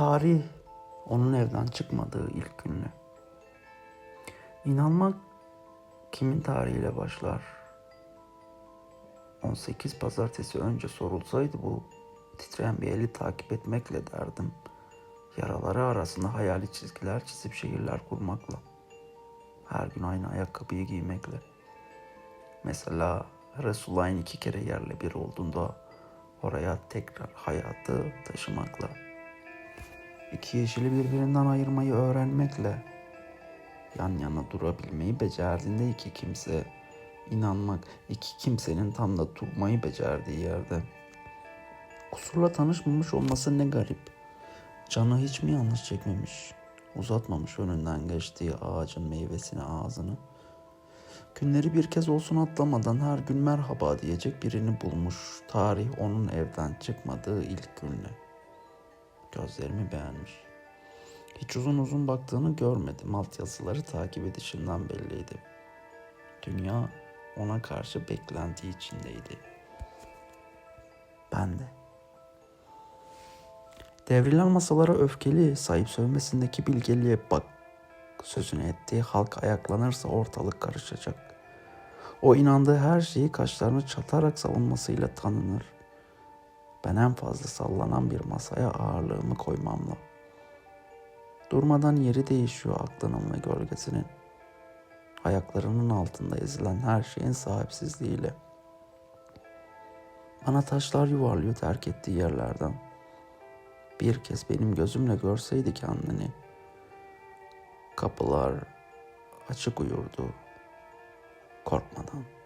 Tarih onun evden çıkmadığı ilk günü. İnanmak kimin tarihiyle başlar? 18 pazartesi önce sorulsaydı bu titreyen bir eli takip etmekle derdim. Yaraları arasında hayali çizgiler çizip şehirler kurmakla. Her gün aynı ayakkabıyı giymekle. Mesela Resulullah'ın iki kere yerle bir olduğunda oraya tekrar hayatı taşımakla. İki yeşili birbirinden ayırmayı öğrenmekle. Yan yana durabilmeyi becerdiğinde iki kimse inanmak, iki kimsenin tam da durmayı becerdiği yerde. Kusurla tanışmamış olması ne garip. Canı hiç mi yanlış çekmemiş? Uzatmamış önünden geçtiği ağacın meyvesini ağzını. Günleri bir kez olsun atlamadan her gün merhaba diyecek birini bulmuş. Tarih onun evden çıkmadığı ilk günle. Gözlerimi beğenmiş. Hiç uzun uzun baktığını görmedim. Altyazıları takip edişinden belliydi. Dünya ona karşı beklenti içindeydi. Ben de. Devrilen masalara öfkeli, sahip sövmesindeki bilgeliğe bak. Sözünü ettiği halk ayaklanırsa ortalık karışacak. O inandığı her şeyi kaşlarını çatarak savunmasıyla tanınır. Ben en fazla sallanan bir masaya ağırlığımı koymamla. Durmadan yeri değişiyor aklının ve gölgesinin. Ayaklarının altında ezilen her şeyin sahipsizliğiyle. Bana taşlar yuvarlıyor terk ettiği yerlerden. Bir kez benim gözümle görseydi kendini. Kapılar açık uyurdu korkmadan.